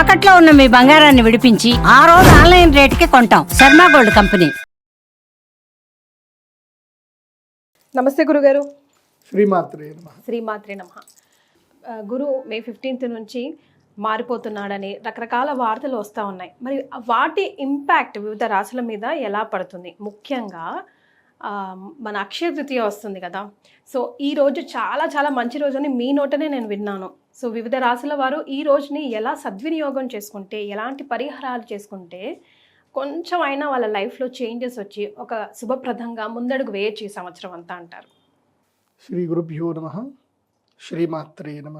తాకట్లో ఉన్న మీ బంగారాన్ని విడిపించి ఆ రోజు ఆన్లైన్ రేటుకి కొంటాం. Sharma gold company. నమస్తే గురుగారు. శ్రీమాత్రే నమః. శ్రీమాత్రే నమ. గురు మే ఫిఫ్టీన్త్ నుంచి మారిపోతున్నాడని రకరకాల వార్తలు వస్తూ ఉన్నాయి. మరి వాటి ఇంపాక్ట్ వివిధ రాశుల మీద ఎలా పడుతుంది? ముఖ్యంగా మన అక్షయ తృతీయ వస్తుంది కదా. సో ఈ రోజు చాలా చాలా మంచి రోజు అని మీ నోటనే నేను విన్నాను. సో వివిధ రాశుల వారు ఈ రోజుని ఎలా సద్వినియోగం చేసుకుంటే ఎలాంటి పరిహారాలు చేసుకుంటే కొంచెం అయినా వాళ్ళ లైఫ్లో చేంజెస్ వచ్చి ఒక శుభప్రదంగా ముందడుగు వేయచ్చు ఈ సంవత్సరం అంతా అంటారు. శ్రీ గురుభ్యో నమ. శ్రీమాత్రే నమ.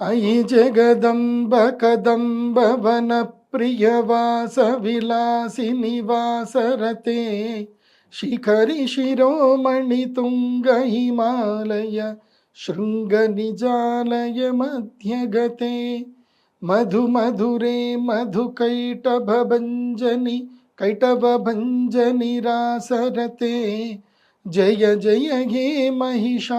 అయి జగదంబ కదంబ వన ప్రియవాస విలాసి నివాసరతే శిఖరి శిరోమణి తుంగ హిమాలయ శృంగ నిజాలయ మధ్యగతే మధు మధురే మధు కైటభంజని కైటభంజని రాసరతే జయ జయ హే మహిషాసురమర్దిని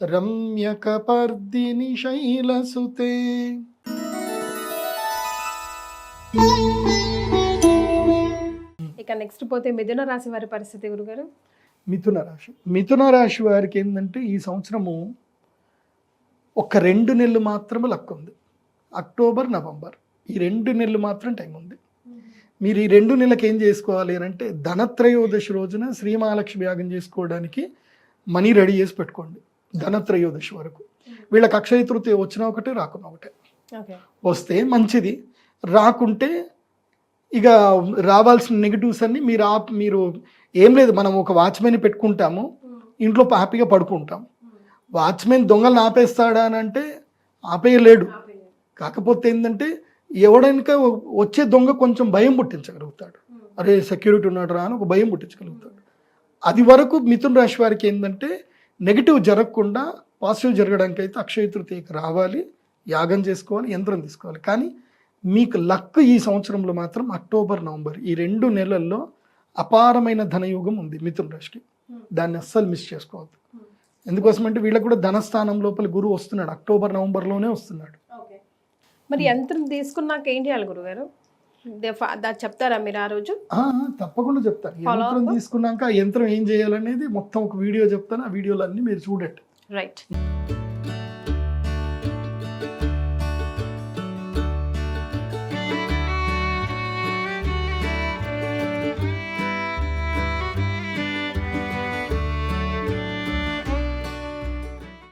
రమ్యకపర్దిని శైలసుతే. ఇక నెక్స్ట్ పోతే మిథున రాశి వారి పరిస్థితి గురుగారు. మిథున రాశి. మిథున రాశి వారికి ఏంటంటే ఈ సంవత్సరము ఒక రెండు నెలలు మాత్రమే లక్ ఉంది. October November. ఈ రెండు నెలలు మాత్రం టైం ఉంది. మీరు ఈ రెండు నెలలకు ఏం చేసుకోవాలి అని అంటే ధనత్రయోదశి రోజున శ్రీమహాలక్ష్మి యాగం చేసుకోవడానికి మనీ రెడీ చేసి పెట్టుకోండి. ధనత్రయోదశి వరకు. వీళ్ళకి అక్షయ తృతీయ వచ్చినా ఒకటే రాకున్నా ఒకటే. వస్తే మంచిది. రాకుంటే ఇక రావాల్సిన నెగిటివ్స్ అన్ని మీరు ఆప్ మీరు ఏం లేదు మనం ఒక వాచ్మెన్ పెట్టుకుంటాము ఇంట్లో హ్యాపీగా పడుకుంటాం వాచ్మెన్ దొంగలను ఆపేస్తాడా అని అంటే ఆపేయలేడు. కాకపోతే ఏంటంటే ఎవడైనా వచ్చే దొంగ కొంచెం భయం పుట్టించగలుగుతాడు. అరే సెక్యూరిటీ ఉన్నాడు రా అని ఒక భయం పుట్టించగలుగుతాడు. అది వరకు మిథున రాశి వారికి ఏంటంటే నెగిటివ్ జరగకుండా పాజిటివ్ జరగడానికి అయితే అక్షయ తృతీయకి రావాలి యాగం చేసుకోవాలి యంత్రం తీసుకోవాలి. కానీ మీకు లక్ ఈ సంవత్సరంలో మాత్రం అక్టోబర్ నవంబర్ ఈ రెండు నెలల్లో అపారమైన ధనయోగం ఉంది మిథున రాశికి దాన్ని అస్సలు మిస్ చేసుకోవద్దు. ఎందుకోసం అంటే వీళ్ళకి కూడా ధనస్థానం లోపల గురువు వస్తున్నాడు. అక్టోబర్ నవంబర్లోనే వస్తున్నాడు. మరి యంత్రం తీసుకున్నాక ఏం చేయాలి గురుగారు? చెప్తారా మీరు ఆ రోజు? తప్పకుండా చెప్తాను. ఈ యంత్రం తీసుకున్నాక యంత్రం ఏం చేయాలనేది మొత్తం ఒక వీడియో చెప్తాను. ఆ వీడియోలు అన్నీ మీరు చూడండి రైట్